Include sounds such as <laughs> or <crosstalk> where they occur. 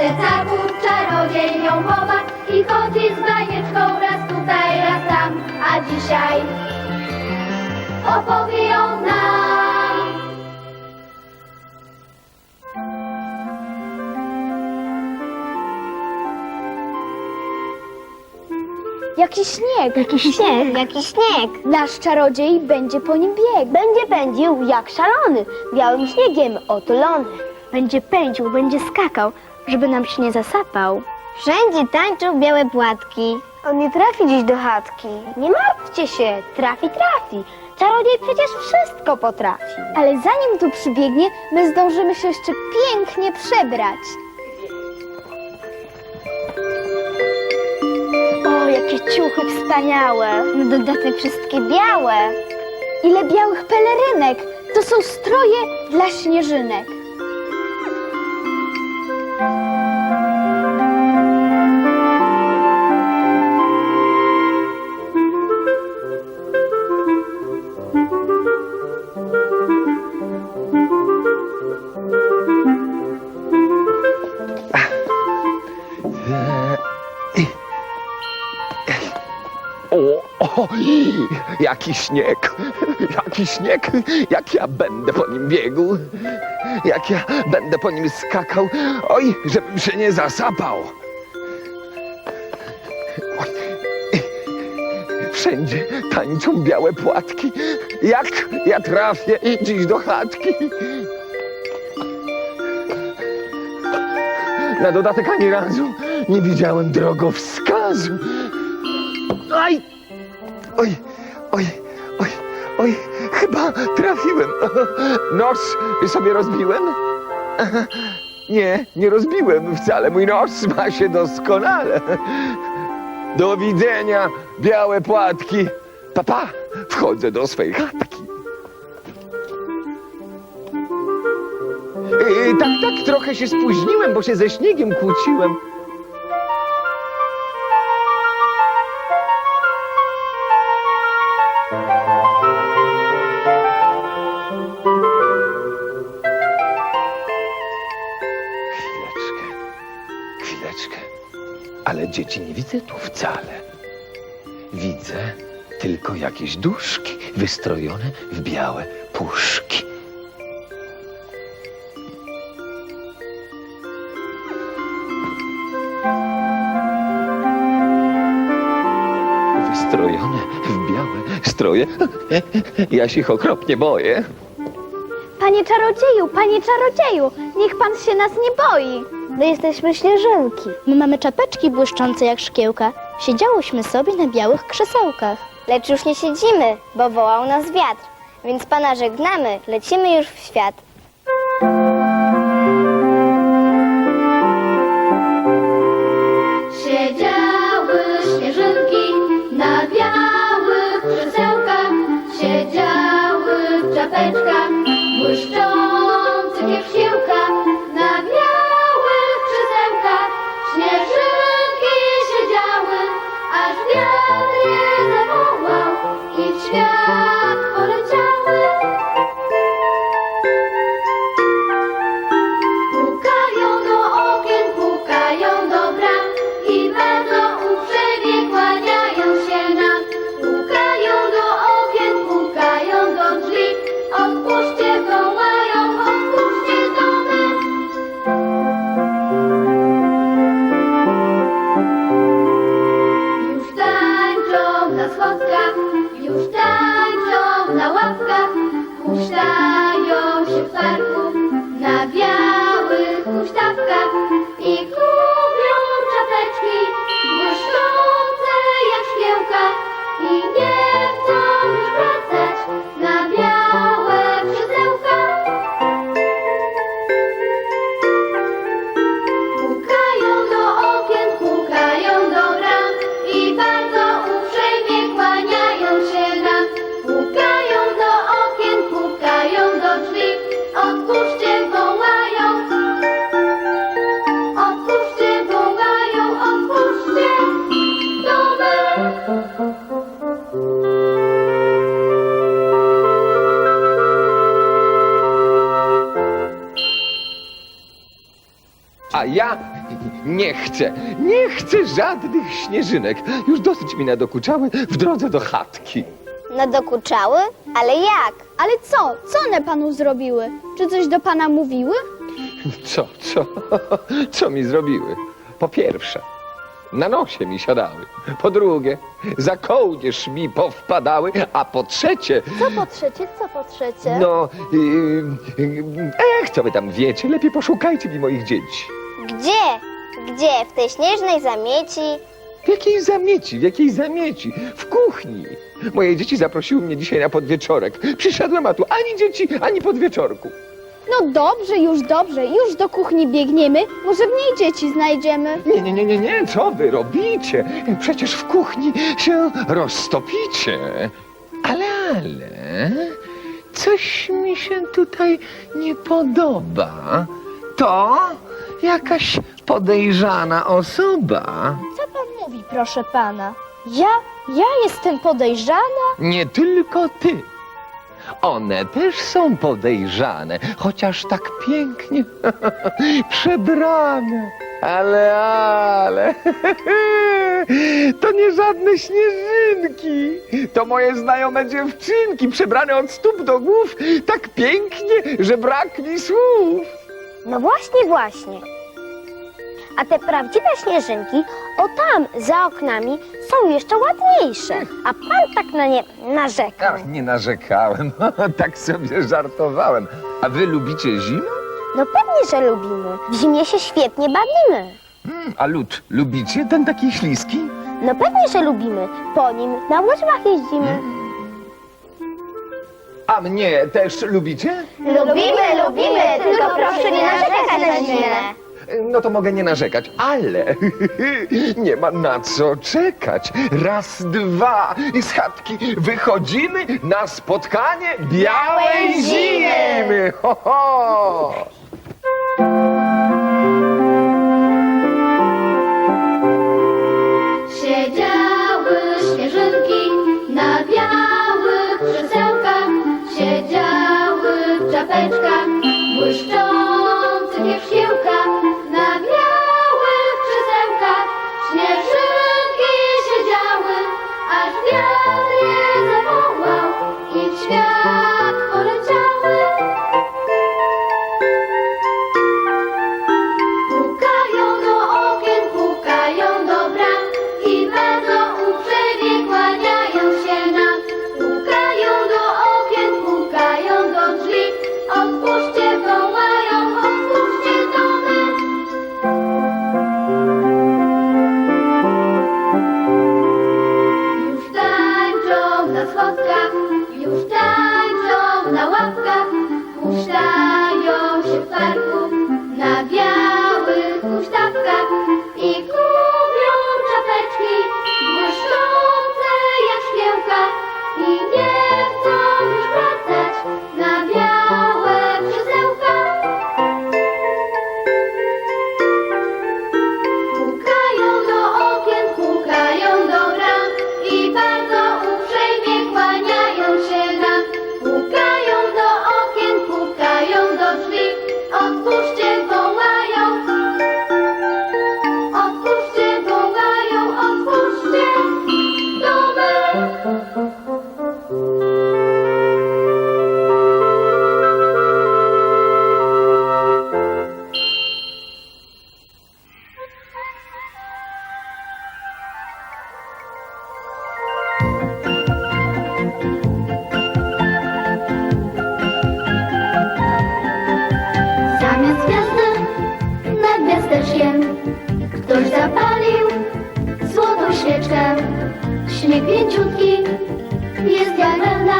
plecaków czarodziej ją chowa i chodzi z bajeczką raz tutaj, raz tam, a dzisiaj opowie ją nam. Jaki śnieg! Jaki śnieg! Jaki śnieg! Nasz czarodziej będzie po nim biegł. Będzie pędził jak szalony, białym śniegiem otulony. Będzie pędził, będzie skakał, żeby nam się nie zasapał. Wszędzie tańczą białe płatki. On nie trafi dziś do chatki. Nie martwcie się, trafi, trafi. Czarodziej przecież wszystko potrafi. Ale zanim tu przybiegnie, my zdążymy się jeszcze pięknie przebrać. O, jakie ciuchy wspaniałe! Na dodatek wszystkie białe. Ile białych pelerynek! To są stroje dla śnieżynek. O, jaki śnieg, jaki śnieg, jak ja będę po nim biegł, jak ja będę po nim skakał, oj, żebym się nie zasapał. Wszędzie tańczą białe płatki, jak ja trafię dziś do chatki. Na dodatek ani razu nie widziałem drogowskazu. Oj! Oj, oj, oj, oj, chyba trafiłem. <laughs> Nos sobie rozbiłem? <laughs> Nie, nie rozbiłem wcale. Mój nos ma się doskonale. <laughs> Do widzenia, białe płatki. Papa, wchodzę do swej chatki. Yy, tak, tak, trochę się spóźniłem, bo się ze śniegiem kłóciłem. Chwileczkę. Ale dzieci nie widzę tu wcale. Widzę tylko jakieś duszki wystrojone w białe puszki. Wystrojone w białe stroje. Ja się ich okropnie boję. Panie czarodzieju, panie czarodzieju, niech pan się nas nie boi. My jesteśmy śnieżynki. My mamy czapeczki błyszczące jak szkiełka. Siedziałyśmy sobie na białych krzesełkach. Lecz już nie siedzimy, bo wołał nas wiatr. Więc pana żegnamy, lecimy już w świat. Siedziały śnieżynki na białych krzesełkach, siedziały w czapeczkach błyszczących jak i w A ja Nie chcę, nie chcę żadnych śnieżynek. Już dosyć mi nadokuczały w drodze do chatki. Nadokuczały? Ale jak? Ale co? Co one panu zrobiły? Czy coś do pana mówiły? Co, co, <laughs> co mi zrobiły? Po pierwsze, na nosie mi siadały. Po drugie, za kołnierz mi powpadały. A po trzecie, Co po trzecie? Co po trzecie? no, yy, yy, ech, co wy tam wiecie? Lepiej poszukajcie mi moich dzieci. Gdzie? Gdzie? W tej śnieżnej zamieci? W jakiej zamieci, w jakiej zamieci? W kuchni. Moje dzieci zaprosiły mnie dzisiaj na podwieczorek. Przyszedłem, a tu ani dzieci, ani podwieczorku. No dobrze, już dobrze, już do kuchni biegniemy. Może w niej dzieci znajdziemy. Nie, nie, nie, nie, nie, co wy robicie? Przecież w kuchni się roztopicie. Ale, ale, coś mi się tutaj nie podoba. To jakaś podejrzana osoba. Co pan mówi, proszę pana? Ja? Ja jestem podejrzana? Nie tylko ty. One też są podejrzane, chociaż tak pięknie <laughs> przebrane. Ale, ale, <laughs> to nie żadne śnieżynki. To moje znajome dziewczynki, przebrane od stóp do głów tak pięknie, że brak mi słów. No właśnie, właśnie. A te prawdziwe śnieżynki, o tam, za oknami, są jeszcze ładniejsze. A pan tak na nie narzeka. Ach, nie narzekałem, <laughs> tak sobie żartowałem. A wy lubicie zimę? No pewnie, że lubimy. W zimie się świetnie bawimy. Hmm, a lód lubicie, ten taki śliski? No pewnie, że lubimy. Po nim na łyżwach jeździmy. A mnie też lubicie? Lubimy, lubimy, tylko proszę nie narzekać na zimę. No to mogę nie narzekać, ale <laughs> nie ma na co czekać. Raz, dwa i z chatki wychodzimy na spotkanie białej zimy. Ho, ho. Stop. Шли пенчутки из диагонали.